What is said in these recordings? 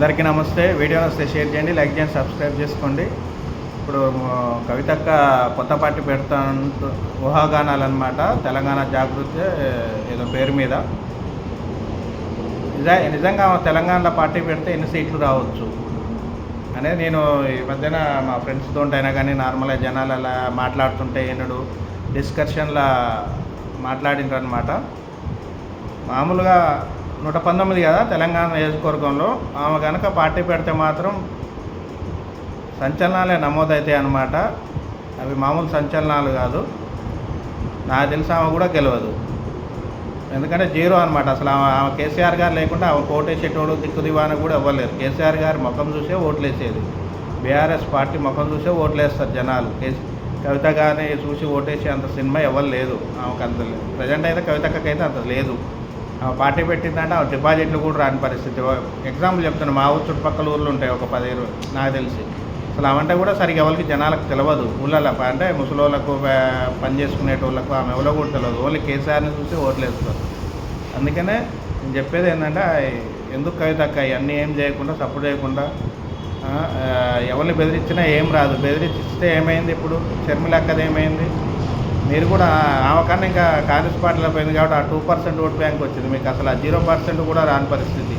అందరికీ నమస్తే. వీడియో వస్తే షేర్ చేయండి లైక్ చేయండి సబ్స్క్రైబ్ చేసుకోండి. ఇప్పుడు కవితక్క కొత్త పార్టీ పెడతా ఊహాగానాలు అనమాట తెలంగాణ జాగృతి ఏదో పేరు మీద. నిజా నిజంగా తెలంగాణలో పార్టీ పెడితే ఎన్ని సీట్లు రావచ్చు? అనేది నేను ఈ మధ్యన మా ఫ్రెండ్స్తో అయినా కానీ నార్మల్గా జనాలు అలా మాట్లాడుతుంటే ఎన్నడు డిస్కషన్లా మాట్లాడినారు అనమాట మామూలుగా నూట పంతొమ్మిది కదా తెలంగాణ నియోజకవర్గంలో? ఆమె కనుక పార్టీ పెడితే మాత్రం సంచలనాలే నమోదవుతాయి అన్నమాట. అవి మామూలు సంచలనాలు కాదు. నాకు తెలిసి ఆమె కూడా గెలవదు. ఎందుకంటే జీరో అనమాట అసలు ఆమె ఆమె కేసీఆర్ గారు లేకుండా ఆమె ఓటేసేటోడు దిక్కుదివాన కూడా ఇవ్వలేరు కేసీఆర్ గారి ముఖం చూసే ఓట్లేసేది. బీఆర్ఎస్ పార్టీ ముఖం చూసే ఓట్లేస్తారు జనాలు. కేసీ కవిత గారిని చూసి ఓటేసే అంత సినిమా ఎవరు లేదు. ఆమెకు అంత లేదు. ప్రజెంట్ అయితే కవితకైతే అంత లేదు. పార్టీ పెట్టిందంటే ఆ డిపాజిట్లు కూడా రాని పరిస్థితి. ఎగ్జాంపుల్ చెప్తున్నాను మా ఊరు చుట్టుపక్కల ఊర్లు ఉంటాయి ఒక పది ఇరవై నాకు తెలిసి. అసలు అవంటే కూడా సరిగ్గా ఎవరికి జనాలకు తెలియదు ఊళ్ళలో అంటే ముసలోళ్ళకు ప- పని చేసుకునేటోళ్ళకు ఆమె ఎవరో కూడా తెలియదు ఓన్లీ కేసీఆర్ని చూసి ఓట్లు వేస్తారు అందుకనే నేను చెప్పేది ఏంటంటే ఎందుకు కవితక్క ఇవన్నీ ఏం చేయకుండా సపోర్ట్ చేయకుండా ఎవరిని బెదిరించినా ఏం రాదు. బెదిరించిస్తే ఏమైంది ఇప్పుడు? షర్మిలక్కది ఏమైంది? మీరు కూడా ఆమెకన్నా ఇంకా కాంగ్రెస్ పార్టీలో పోయింది కాబట్టి ఆ టూ పర్సెంట్ ఓట్ బ్యాంక్ వచ్చింది. మీకు అసలు ఆ జీరో పర్సెంట్ కూడా రాని పరిస్థితి.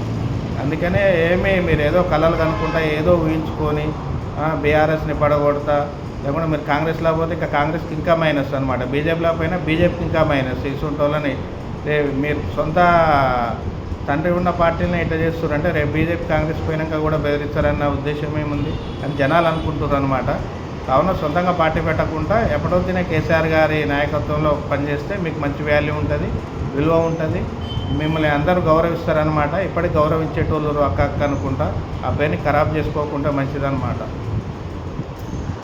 అందుకనే ఏమీ మీరు ఏదో కళలు కనుక్కుంటా ఏదో ఊహించుకొని బీఆర్ఎస్ని పడగొడతా లేకుండా మీరు కాంగ్రెస్లో పోతే ఇంకా కాంగ్రెస్కి ఇంకా మైనస్ అనమాట బీజేపీలో పోయినా బీజేపీకి ఇంకా మైనస్. ఇటువంటి వాళ్ళని మీరు సొంత తండ్రి ఉన్న పార్టీని ఇట్లా చేస్తారు రేపు బీజేపీ కాంగ్రెస్ పోయినాక కూడా బెదిరిస్తారన్న ఉద్దేశం ఏముంది? అని జనాలు అనుకుంటారు అనమాట కావున సొంతంగా పార్టీ పెట్టకుండా ఎప్పటివచ్చినా కేసీఆర్ గారి నాయకత్వంలో పనిచేస్తే మీకు మంచి వాల్యూ ఉంటుంది విలువ ఉంటుంది. మిమ్మల్ని అందరూ గౌరవిస్తారనమాట ఇప్పటికి గౌరవించేటోళ్ళు అక్క అక్క అనుకుంటా. ఆ పేరుని ఖరాబ్ చేసుకోకుండా మంచిదనమాట